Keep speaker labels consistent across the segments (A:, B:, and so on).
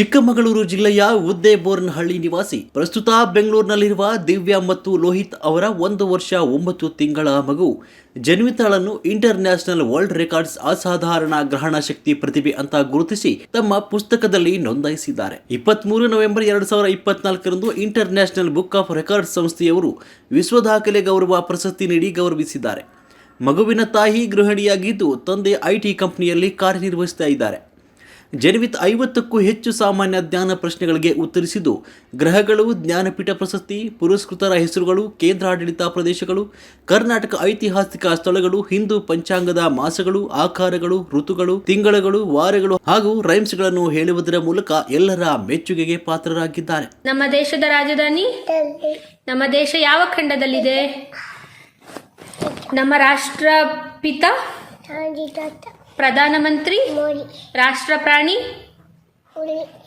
A: ಚಿಕ್ಕಮಗಳೂರು ಜಿಲ್ಲೆಯ ಉದ್ದೇಬೋರ್ನಹಳ್ಳಿ ನಿವಾಸಿ, ಪ್ರಸ್ತುತ ಬೆಂಗಳೂರಿನಲ್ಲಿರುವ ದಿವ್ಯಾ ಮತ್ತು ಲೋಹಿತ್ ಅವರ ಒಂದು ವರ್ಷ ಒಂಬತ್ತು ತಿಂಗಳ ಮಗು. ಜನ್ವಿತಾಳನ್ನು ಇಂಟರ್ ನ್ಯಾಷನಲ್ ವರ್ಲ್ಡ್ ರೆಕಾರ್ಡ್ಸ್ ಅಸಾಧಾರಣ ಗ್ರಹಣ ಶಕ್ತಿ ಪ್ರತಿಭೆ ಅಂತ ಗುರುತಿಸಿ ತಮ್ಮ ಪುಸ್ತಕದಲ್ಲಿ ನೋಂದಾಯಿಸಿದ್ದಾರೆ. ಇಪ್ಪತ್ಮೂರು ನವೆಂಬರ್ ಎರಡು ಸಾವಿರದ ಇಪ್ಪತ್ನಾಲ್ಕರಂದು international book of records ಸಂಸ್ಥೆಯವರು ವಿಶ್ವ ದಾಖಲೆ ಗೌರವ ಪ್ರಶಸ್ತಿ ನೀಡಿ ಗೌರವಿಸಿದ್ದಾರೆ. ಮಗುವಿನ ತಾಯಿ ಗೃಹಿಣಿಯಾಗಿದ್ದು, ತಂದೆ ಐಟಿ ಕಂಪನಿಯಲ್ಲಿ ಕಾರ್ಯನಿರ್ವಹಿಸ್ತಾ ಇದ್ದಾರೆ. ಜನ್ವಿತ್ ಐವತ್ತಕ್ಕೂ ಹೆಚ್ಚು ಸಾಮಾನ್ಯ ಜ್ಞಾನ ಪ್ರಶ್ನೆಗಳಿಗೆ ಉತ್ತರಿಸಿದ್ದು ಗ್ರಹಗಳು ಜ್ಞಾನಪೀಠ ಪ್ರಶಸ್ತಿ ಪುರಸ್ಕೃತರ ಹೆಸರುಗಳು ಕೇಂದ್ರಾಡಳಿತ ಪ್ರದೇಶಗಳು ಕರ್ನಾಟಕ ಐತಿಹಾಸಿಕ ಸ್ಥಳಗಳು ಹಿಂದೂ ಪಂಚಾಂಗದ ಮಾಸಗಳು ಆಕಾರಗಳು ಋತುಗಳು ತಿಂಗಳುಗಳು ವಾರಗಳು ಹಾಗೂ ರೈಮ್ಸ್ಗಳನ್ನು ಹೇಳುವುದರ ಮೂಲಕ ಎಲ್ಲರ ಮೆಚ್ಚುಗೆಗೆ ಪಾತ್ರರಾಗಿದ್ದಾರೆ.
B: ನಮ್ಮ ದೇಶದ ರಾಜಧಾನಿ? ನಮ್ಮ ದೇಶ ಯಾವ ಖಂಡದಲ್ಲಿದೆ? ನಮ್ಮ ರಾಷ್ಟ್ರಪಿತ? ಪ್ರಧಾನಮಂತ್ರಿ
C: ಮೋದಿ.
B: ರಾಷ್ಟ್ರ ಪ್ರಾಣಿ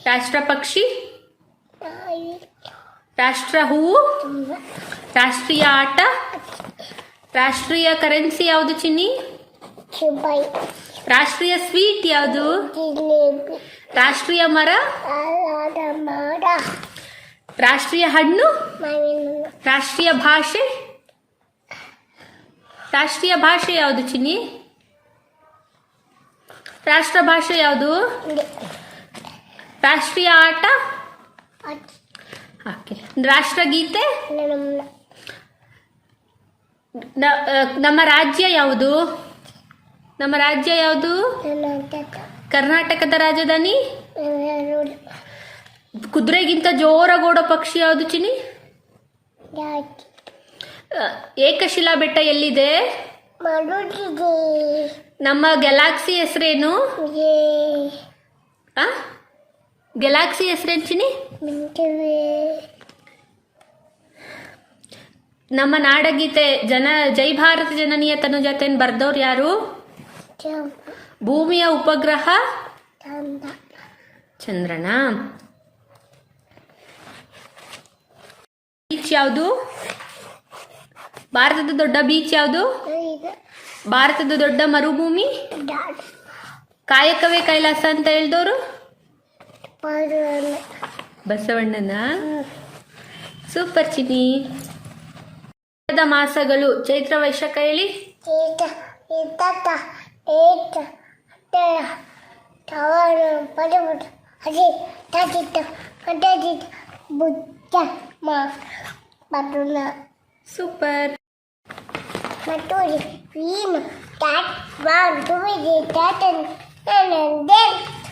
B: ರಾಷ್ಟ್ರ ಪಕ್ಷಿ ರಾಷ್ಟ್ರ ಹೂವು ರಾಷ್ಟ್ರೀಯ ಆಟ ರಾಷ್ಟ್ರೀಯ ಕರೆನ್ಸಿ ಯಾವುದು ಚಿನ್ನಿ? ರಾಷ್ಟ್ರೀಯ ಸ್ವೀಟ್ ಯಾವುದು? ರಾಷ್ಟ್ರೀಯ ಮರ? ರಾಷ್ಟ್ರೀಯ ಹಣ್ಣು? ರಾಷ್ಟ್ರೀಯ ಭಾಷೆ? ರಾಷ್ಟ್ರೀಯ ಭಾಷೆ ಯಾವುದು ಚಿನ್ನಿ? ರಾಷ್ಟ್ರ ಭಾಷೆ ಯಾವುದು? ರಾಷ್ಟ್ರೀಯ ಆಟ? ಹಾಕಿ ರಾಷ್ಟ್ರಗೀತೆ
C: ನಮ್ಮ
B: ರಾಜ್ಯ ಯಾವುದು? ನಮ್ಮ ರಾಜ್ಯ ಯಾವುದು? ಕರ್ನಾಟಕದ ರಾಜಧಾನಿ? ಕುದುರೆಗಿಂತ ಜೋರಾಗೋಡೋ ಪಕ್ಷಿ ಯಾವುದು ಚಿನಿ ಏಕಶಿಲಾ ಬೆಟ್ಟ ಎಲ್ಲಿದೆ? ನಮ್ಮ ಗ್ಯಾಲಾಕ್ಸಿ ಹೆಸರೇನು?
C: ಗೆಲಾಕ್ಸಿ
B: ಆ? ಗ್ಯಾಲಾಕ್ಸಿ ಹೆಸರೇನು ಚಿನಿ ನಮ್ಮ ನಾಡಗೀತೆ ಜನ ಜೈ ಭಾರತ ಜನನೀಯ ತನುಜಾತೆಯನ್ನು ಬರ್ದವ್ರು ಯಾರು? ಭೂಮಿಯ ಉಪಗ್ರಹ? ಚಂದ್ರನ. ಬೀಚ್ ಯಾವುದು? ಭಾರತದ ದೊಡ್ಡ ಬೀಚ್ ಯಾವುದು? ಭಾರತದ ದೊಡ್ಡ ಮರುಭೂಮಿ? ಕಾಯಕವೇ ಕೈಲಾಸ ಅಂತ ಹೇಳ್ದವರು ಬಸವಣ್ಣನ? ಸೂಪರ್ ಚಿನಿ ಮಾಸಗಳು, ಚೈತ್ರ ವೈಶಾಖ ಹೇಳಿ
C: ಏತ Maturi,
B: Vima,
C: Tat, to Dui, Tat, and, and then.